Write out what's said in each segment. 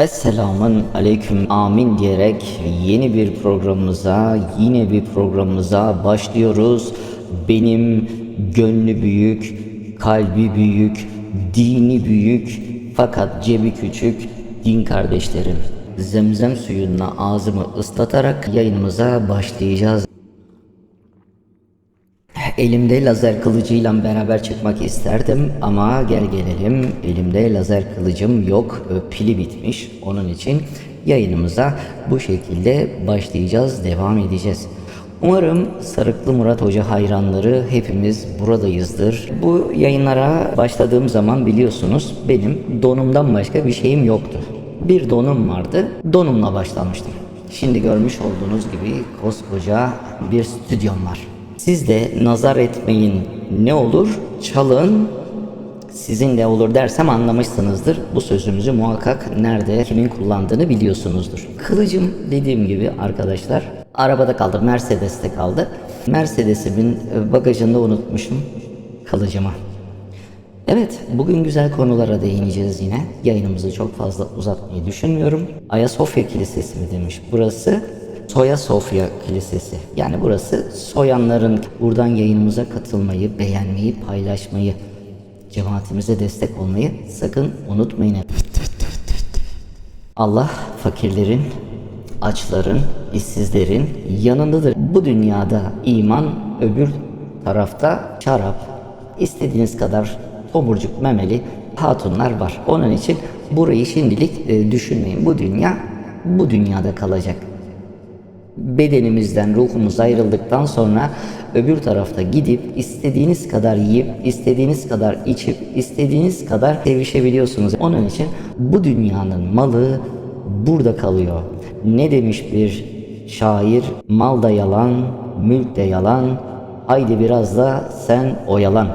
Esselamun aleyküm amin diyerek yeni bir programımıza yine bir programımıza başlıyoruz. Benim gönlü büyük, kalbi büyük, dini büyük fakat cebi küçük din kardeşlerim. Zemzem suyunla ağzımı ıslatarak yayınımıza başlayacağız. Elimde lazer kılıcıyla beraber çıkmak isterdim ama gel gelelim elimde lazer kılıcım yok pili bitmiş onun için yayınımıza bu şekilde başlayacağız devam edeceğiz. Umarım Sarıklı Murat Hoca hayranları hepimiz buradayızdır. Bu yayınlara başladığım zaman biliyorsunuz benim donumdan başka bir şeyim yoktu. Bir donum vardı donumla başlamıştım. Şimdi görmüş olduğunuz gibi koskoca bir stüdyom var. Siz de nazar etmeyin ne olur çalın sizin de olur dersem anlamışsınızdır. Bu sözümüzü muhakkak nerede kimin kullandığını biliyorsunuzdur. Kılıcım dediğim gibi arkadaşlar arabada kaldı Mercedes'te kaldı. Mercedes'imin e, bagajında unutmuşum kılıcımı. Evet, bugün güzel konulara değineceğiz yine. Yayınımızı çok fazla uzatmayı düşünmüyorum. Ayasofya Kilisesi mi demiş burası? Soya Sofya Kilisesi. Yani burası soyanların buradan yayınımıza katılmayı, beğenmeyi, paylaşmayı, cemaatimize destek olmayı sakın unutmayın. Allah fakirlerin, açların, işsizlerin yanındadır. Bu dünyada iman, öbür tarafta şarap. İstediğiniz kadar tomurcuk memeli hatunlar var. Onun için burayı şimdilik e, düşünmeyin. Bu dünya bu dünyada kalacak. Bedenimizden ruhumuz ayrıldıktan sonra öbür tarafta gidip istediğiniz kadar yiyip, istediğiniz kadar içip, istediğiniz kadar sevişebiliyorsunuz. Onun için bu dünyanın malı burada kalıyor. Ne demiş bir şair? Mal da yalan, mülk de yalan, haydi biraz da sen oyalan.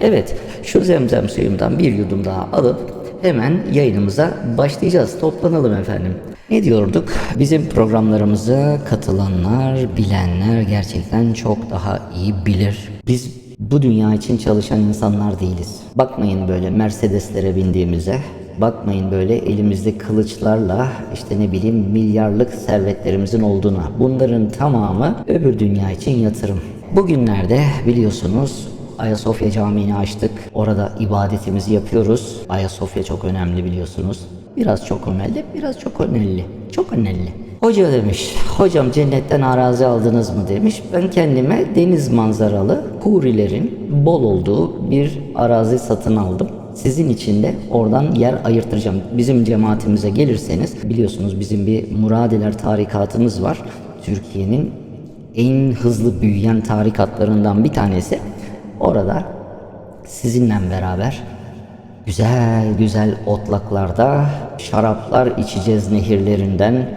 Evet, şu zemzem suyumdan bir yudum daha alıp hemen yayınımıza başlayacağız. Toplanalım efendim. Ne diyorduk? Bizim programlarımıza katılanlar, bilenler gerçekten çok daha iyi bilir. Biz bu dünya için çalışan insanlar değiliz. Bakmayın böyle Mercedeslere bindiğimize, bakmayın böyle elimizde kılıçlarla işte ne bileyim milyarlık servetlerimizin olduğuna. Bunların tamamı öbür dünya için yatırım. Bugünlerde biliyorsunuz Ayasofya Camii'ni açtık. Orada ibadetimizi yapıyoruz. Ayasofya çok önemli biliyorsunuz. Biraz çok önemli, biraz çok önemli. Çok önemli. Hoca demiş, hocam cennetten arazi aldınız mı demiş. Ben kendime deniz manzaralı hurilerin bol olduğu bir arazi satın aldım. Sizin için de oradan yer ayırtacağım. Bizim cemaatimize gelirseniz biliyorsunuz bizim bir Muradiler tarikatımız var. Türkiye'nin en hızlı büyüyen tarikatlarından bir tanesi. Orada sizinle beraber güzel güzel otlaklarda şaraplar içeceğiz nehirlerinden.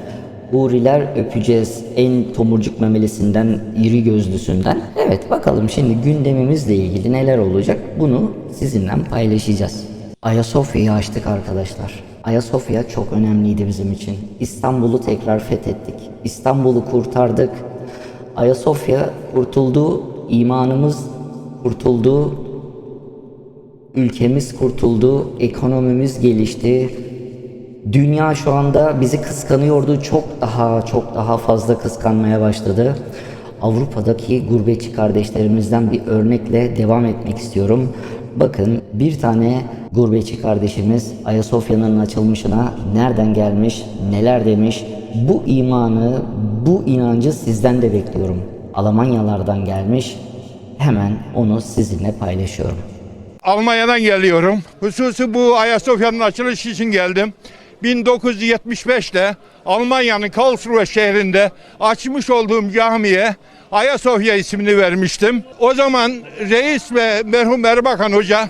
Huriler öpeceğiz en tomurcuk memelisinden, iri gözlüsünden. Evet bakalım şimdi gündemimizle ilgili neler olacak bunu sizinle paylaşacağız. Ayasofya'yı açtık arkadaşlar. Ayasofya çok önemliydi bizim için. İstanbul'u tekrar fethettik. İstanbul'u kurtardık. Ayasofya kurtuldu, imanımız kurtuldu, ülkemiz kurtuldu, ekonomimiz gelişti. Dünya şu anda bizi kıskanıyordu, çok daha çok daha fazla kıskanmaya başladı. Avrupa'daki gurbetçi kardeşlerimizden bir örnekle devam etmek istiyorum. Bakın bir tane gurbetçi kardeşimiz Ayasofya'nın açılmışına nereden gelmiş, neler demiş. Bu imanı, bu inancı sizden de bekliyorum. Almanyalardan gelmiş. Hemen onu sizinle paylaşıyorum. Almanya'dan geliyorum. Hususi bu Ayasofya'nın açılışı için geldim. 1975'te Almanya'nın Karlsruhe şehrinde açmış olduğum camiye Ayasofya ismini vermiştim. O zaman reis ve merhum Erbakan Hoca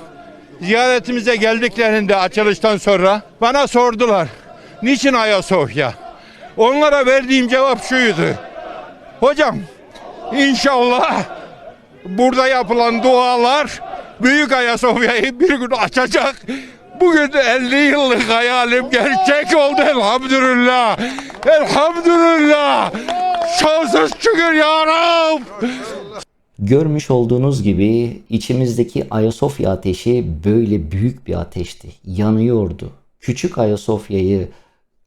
ziyaretimize geldiklerinde açılıştan sonra bana sordular. Niçin Ayasofya? Onlara verdiğim cevap şuydu. Hocam inşallah burada yapılan dualar Büyük Ayasofya'yı bir gün açacak. Bugün 50 yıllık hayalim gerçek oldu elhamdülillah. Elhamdülillah. Sonsuz şükür ya Rab. Görmüş olduğunuz gibi içimizdeki Ayasofya ateşi böyle büyük bir ateşti. Yanıyordu. Küçük Ayasofya'yı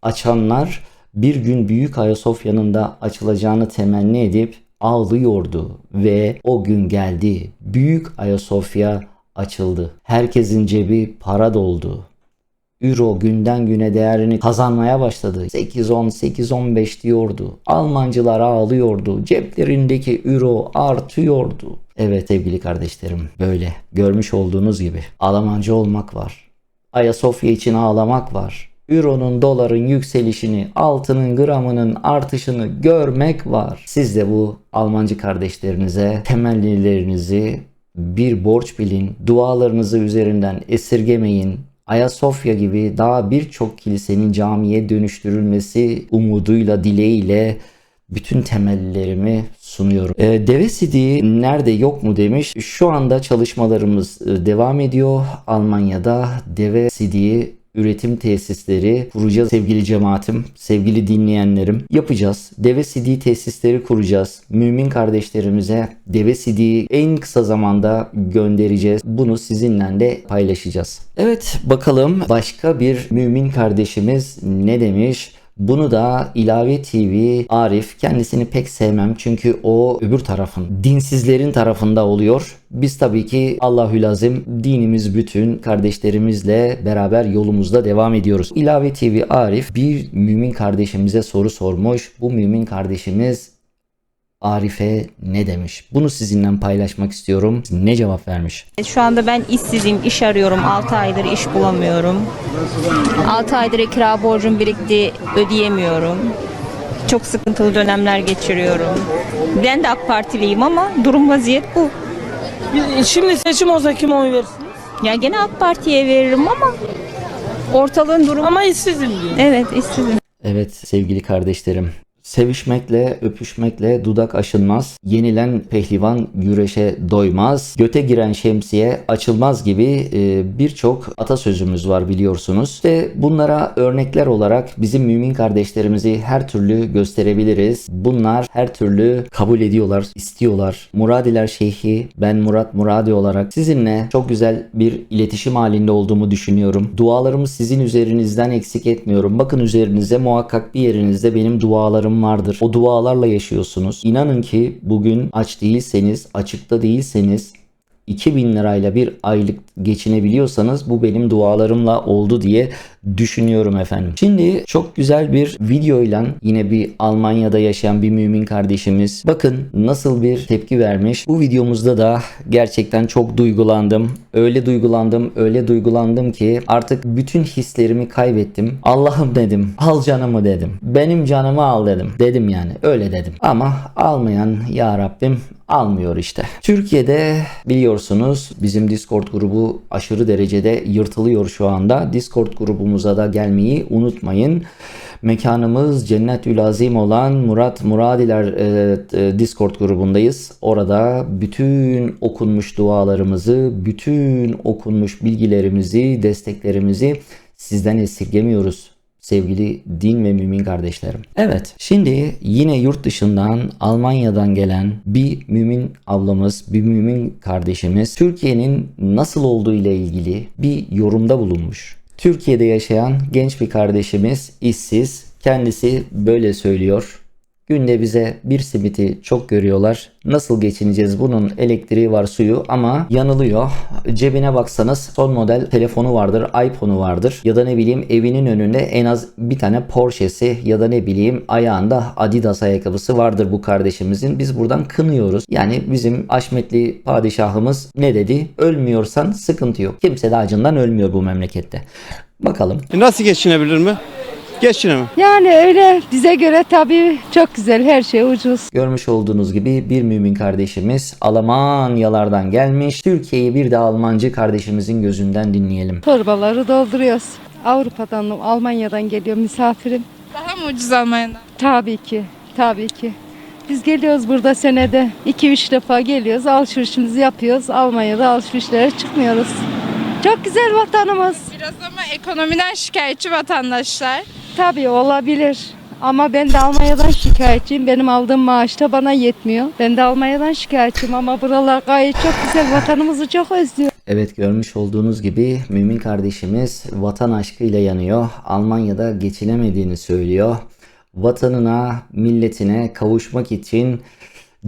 açanlar bir gün Büyük Ayasofya'nın da açılacağını temenni edip ağlıyordu ve o gün geldi. Büyük Ayasofya açıldı. Herkesin cebi para doldu. Euro günden güne değerini kazanmaya başladı. 8-10, 8-15 diyordu. Almancılar ağlıyordu. Ceplerindeki euro artıyordu. Evet sevgili kardeşlerim böyle görmüş olduğunuz gibi Almancı olmak var. Ayasofya için ağlamak var. Euro'nun doların yükselişini, altının gramının artışını görmek var. Siz de bu Almancı kardeşlerinize temennilerinizi bir borç bilin. Dualarınızı üzerinden esirgemeyin. Ayasofya gibi daha birçok kilisenin camiye dönüştürülmesi umuduyla, dileğiyle bütün temellerimi sunuyorum. Ee, Deve CD nerede yok mu demiş. Şu anda çalışmalarımız e, devam ediyor. Almanya'da Deve CD üretim tesisleri kuracağız sevgili cemaatim, sevgili dinleyenlerim. Yapacağız. Deve CD tesisleri kuracağız. Mümin kardeşlerimize Deve CD'yi en kısa zamanda göndereceğiz. Bunu sizinle de paylaşacağız. Evet bakalım başka bir mümin kardeşimiz ne demiş? Bunu da İlave TV Arif kendisini pek sevmem çünkü o öbür tarafın dinsizlerin tarafında oluyor. Biz tabii ki Allahü Azim dinimiz bütün kardeşlerimizle beraber yolumuzda devam ediyoruz. İlave TV Arif bir mümin kardeşimize soru sormuş. Bu mümin kardeşimiz Arif'e ne demiş? Bunu sizinle paylaşmak istiyorum. Ne cevap vermiş? Şu anda ben işsizim, iş arıyorum. 6 aydır iş bulamıyorum. 6 aydır kira borcum birikti, ödeyemiyorum. Çok sıkıntılı dönemler geçiriyorum. Ben de AK Partiliyim ama durum vaziyet bu. Şimdi seçim olsa kime oy versiniz? Ya gene AK Parti'ye veririm ama ortalığın durumu... Ama işsizim diyor. Evet işsizim. Evet sevgili kardeşlerim. Sevişmekle, öpüşmekle dudak aşınmaz. Yenilen pehlivan güreşe doymaz. Göte giren şemsiye açılmaz gibi e, birçok atasözümüz var biliyorsunuz. Ve bunlara örnekler olarak bizim mümin kardeşlerimizi her türlü gösterebiliriz. Bunlar her türlü kabul ediyorlar, istiyorlar. Muradiler Şeyhi, ben Murat Muradi olarak sizinle çok güzel bir iletişim halinde olduğumu düşünüyorum. Dualarımı sizin üzerinizden eksik etmiyorum. Bakın üzerinize muhakkak bir yerinizde benim dualarım vardır. O dualarla yaşıyorsunuz. İnanın ki bugün aç değilseniz, açıkta değilseniz 2000 lirayla bir aylık geçinebiliyorsanız bu benim dualarımla oldu diye düşünüyorum efendim. Şimdi çok güzel bir videoyla yine bir Almanya'da yaşayan bir mümin kardeşimiz bakın nasıl bir tepki vermiş. Bu videomuzda da gerçekten çok duygulandım. Öyle duygulandım, öyle duygulandım ki artık bütün hislerimi kaybettim. Allah'ım dedim, al canımı dedim. Benim canımı al dedim. Dedim yani öyle dedim. Ama almayan ya Rabbim almıyor işte. Türkiye'de biliyorsunuz bizim Discord grubu aşırı derecede yırtılıyor şu anda. Discord grubumuza da gelmeyi unutmayın. Mekanımız Cennetül Azim olan Murat Muradiler e, e, Discord grubundayız. Orada bütün okunmuş dualarımızı, bütün okunmuş bilgilerimizi, desteklerimizi sizden esirgemiyoruz sevgili din ve mümin kardeşlerim. Evet, şimdi yine yurt dışından Almanya'dan gelen bir mümin ablamız, bir mümin kardeşimiz Türkiye'nin nasıl olduğu ile ilgili bir yorumda bulunmuş. Türkiye'de yaşayan genç bir kardeşimiz işsiz. Kendisi böyle söylüyor. Günde bize bir simiti çok görüyorlar. Nasıl geçineceğiz? Bunun elektriği var, suyu ama yanılıyor. Cebine baksanız son model telefonu vardır, iPhone'u vardır. Ya da ne bileyim evinin önünde en az bir tane Porsche'si ya da ne bileyim ayağında Adidas ayakkabısı vardır bu kardeşimizin. Biz buradan kınıyoruz. Yani bizim aşmetli padişahımız ne dedi? Ölmüyorsan sıkıntı yok. Kimse de acından ölmüyor bu memlekette. Bakalım. E Nasıl geçinebilir mi? Geçinemem. Yani öyle bize göre tabii çok güzel her şey ucuz. Görmüş olduğunuz gibi bir mümin kardeşimiz Almanyalardan gelmiş. Türkiye'yi bir de Almancı kardeşimizin gözünden dinleyelim. Torbaları dolduruyoruz. Avrupa'dan, Almanya'dan geliyor misafirim. Daha mı ucuz Almanya'dan? Tabii ki, tabii ki. Biz geliyoruz burada senede 2-3 defa geliyoruz, alışverişimizi yapıyoruz. Almanya'da alışverişlere çıkmıyoruz. Çok güzel vatanımız. Biraz ama ekonomiden şikayetçi vatandaşlar. Tabii olabilir. Ama ben de Almanya'dan şikayetçiyim. Benim aldığım maaş da bana yetmiyor. Ben de Almanya'dan şikayetçiyim ama buralar gayet çok güzel. Vatanımızı çok özlüyor. Evet görmüş olduğunuz gibi mümin kardeşimiz vatan aşkıyla yanıyor. Almanya'da geçinemediğini söylüyor. Vatanına, milletine kavuşmak için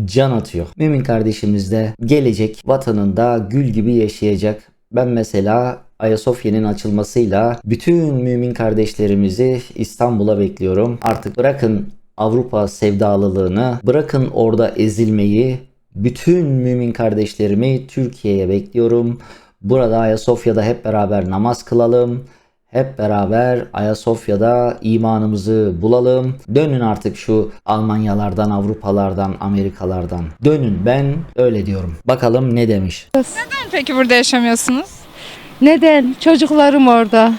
can atıyor. Mümin kardeşimiz de gelecek vatanında gül gibi yaşayacak. Ben mesela Ayasofya'nın açılmasıyla bütün mümin kardeşlerimizi İstanbul'a bekliyorum. Artık bırakın Avrupa sevdalılığını, bırakın orada ezilmeyi, bütün mümin kardeşlerimi Türkiye'ye bekliyorum. Burada Ayasofya'da hep beraber namaz kılalım. Hep beraber Ayasofya'da imanımızı bulalım. Dönün artık şu Almanyalardan, Avrupalardan, Amerikalardan. Dönün ben öyle diyorum. Bakalım ne demiş. Neden peki burada yaşamıyorsunuz? Neden? Çocuklarım orada.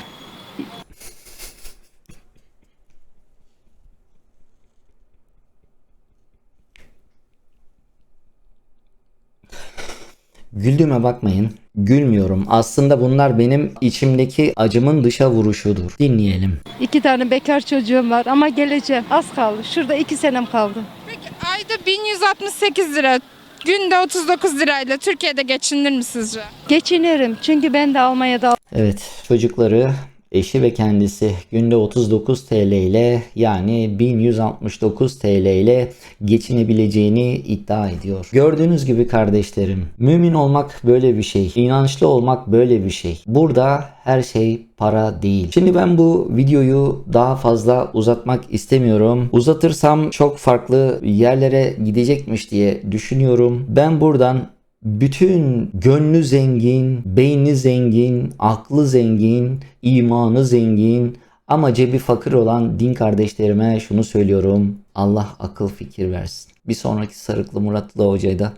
Güldüğüme bakmayın. Gülmüyorum. Aslında bunlar benim içimdeki acımın dışa vuruşudur. Dinleyelim. İki tane bekar çocuğum var ama geleceğim. Az kaldı. Şurada iki senem kaldı. Peki ayda 1168 lira, günde 39 lirayla Türkiye'de geçinilir mi sizce? Geçinirim. Çünkü ben de Almanya'da Evet, çocukları, eşi ve kendisi günde 39 TL ile yani 1169 TL ile geçinebileceğini iddia ediyor. Gördüğünüz gibi kardeşlerim, mümin olmak böyle bir şey, inançlı olmak böyle bir şey. Burada her şey para değil. Şimdi ben bu videoyu daha fazla uzatmak istemiyorum. Uzatırsam çok farklı yerlere gidecekmiş diye düşünüyorum. Ben buradan bütün gönlü zengin, beyni zengin, aklı zengin, imanı zengin ama cebi fakir olan din kardeşlerime şunu söylüyorum. Allah akıl fikir versin. Bir sonraki Sarıklı Muratlı Hoca'yı da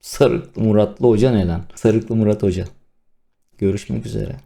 Sarıklı Muratlı Hoca ne lan? Sarıklı Murat Hoca. Görüşmek üzere.